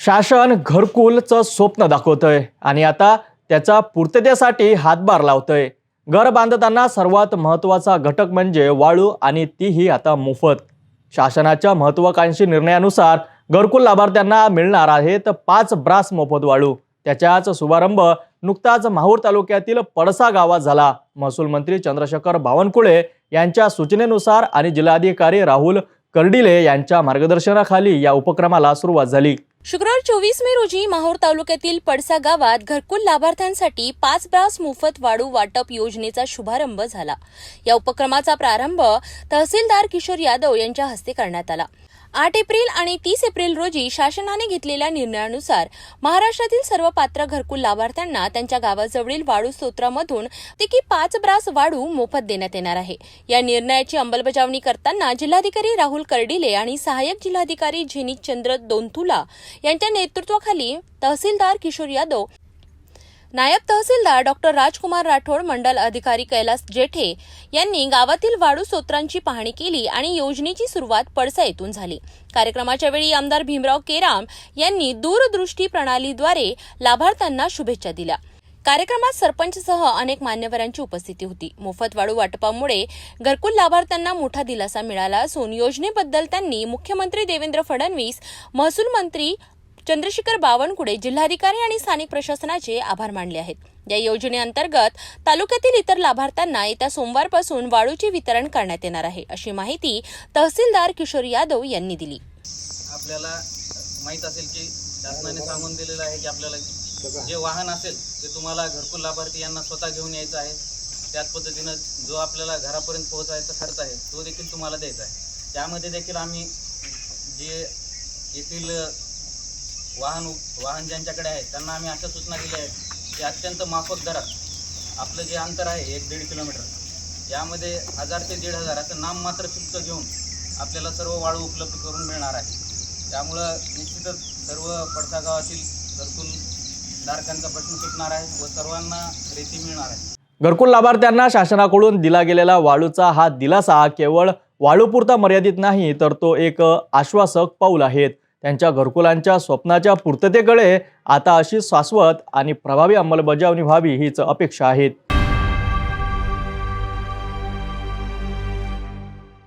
शासन घरकुलचं स्वप्न दाखवतंय आणि आता त्याचा पूर्ततेसाठी हातभार लावतंय. घर बांधताना सर्वात महत्त्वाचा घटक म्हणजे वाळू आणि तीही आता मोफत. शासनाच्या महत्त्वाकांक्षी निर्णयानुसार घरकुल लाभार्थ्यांना मिळणार आहेत पाच ब्रास मोफत वाळू. त्याच्याच शुभारंभ नुकताच माहूर तालुक्यातील पडसा गावात झाला. महसूल मंत्री चंद्रशेखर बावनकुळे यांच्या सूचनेनुसार आणि जिल्हाधिकारी राहुल कर्डिले यांच्या मार्गदर्शनाखाली या उपक्रमाला सुरुवात झाली. शुक्रवार चोवीस मे रोजी माहूर तालुक्यातील पडसा गावात घरकुल लाभार्थ्यांसाठी पाच ब्रास मोफत वाळू वाटप योजनेचा शुभारंभ झाला. या उपक्रमाचा प्रारंभ तहसीलदार किशोर यादव यांच्या हस्ते करण्यात आला. आठ एप्रिल आणि तीस एप्रिल रोजी शासनाने घेतलेल्या निर्णयानुसार महाराष्ट्रातील सर्व पात्र घरकुल लाभार्थ्यांना त्यांच्या गावाजवळील वाळू स्तोत्रामधून पैकी पाच ब्रास वाळू मोफत देण्यात येणार आहे. या निर्णयाची अंमलबजावणी करताना जिल्हाधिकारी राहुल कर्डिले आणि सहाय्यक जिल्हाधिकारी झेनी चंद्र दोनथुला यांच्या नेतृत्वाखाली तहसीलदार किशोर यादव नायब तहसीलदार डॉक्टर राजकुमार राठोड मंडल अधिकारी कैलास जेठे यांनी गावातील वाळू सोत्रांची पाहणी केली आणि योजनेची सुरुवात पडसा येथून झाली. कार्यक्रमाच्या वेळी आमदार भीमराव केराम यांनी दूरदृष्टी प्रणालीद्वारे लाभार्थ्यांना शुभेच्छा दिल्या. कार्यक्रमात सरपंचसह अनेक मान्यवरांची उपस्थिती होती. मोफत वाळू वाटपामुळे घरकुल लाभार्थ्यांना मोठा दिलासा मिळाला असून योजनेबद्दल त्यांनी मुख्यमंत्री देवेंद्र फडणवीस महसूल मंत्री चंद्रशेखर बावनकुळे जिल्हाधिकारी आणि स्थानिक प्रशासनाचे आभार मानले आहेत. या योजनेअंतर्गत तालुक्यातील इतर लाभार्थ्यांना येत्या सोमवारपासून वाळूचे वितरण करण्यात येणार आहे अशी माहिती तहसीलदार किशोर यादव यांनी दिली. आपल्याला माहीत असेल की शासनाने सांगून दिलेलं आहे की आपल्याला जे वाहन असेल ते तुम्हाला घरकुल लाभार्थी यांना स्वतः घेऊन यायचं आहे. त्याच पद्धतीनं जो आपल्याला घरापर्यंत पोहोचायचा खर्च आहे तो देखील तुम्हाला द्यायचा आहे. त्यामध्ये देखील आम्ही जे येथील वाहन वाहन ज्यांच्याकडे आहे त्यांना आम्ही अशा सूचना दिल्या आहेत की अत्यंत माफक दरात आपलं जे अंतर आहे एक दीड किलोमीटर यामध्ये हजार ते दीड हजार असं नाममात्र शुल्क घेऊन आपल्याला सर्व वाळू उपलब्ध करून मिळणार आहे. त्यामुळं निश्चितच सर्व पडसा गावातील घरकुल धारकांचा प्रश्न सुटणार आहे व सर्वांना रेती मिळणार आहे. घरकुल लाभार्थ्यांना शासनाकडून दिला गेलेला वाळूचा हा दिलासा केवळ वाळूपुरता मर्यादित नाही तर तो एक आश्वासक पाऊल आहेत. त्यांच्या घरकुलांच्या स्वप्नाच्या पूर्ततेकडे आता अशी शाश्वत आणि प्रभावी अंमलबजावणी व्हावी हीच अपेक्षा आहेत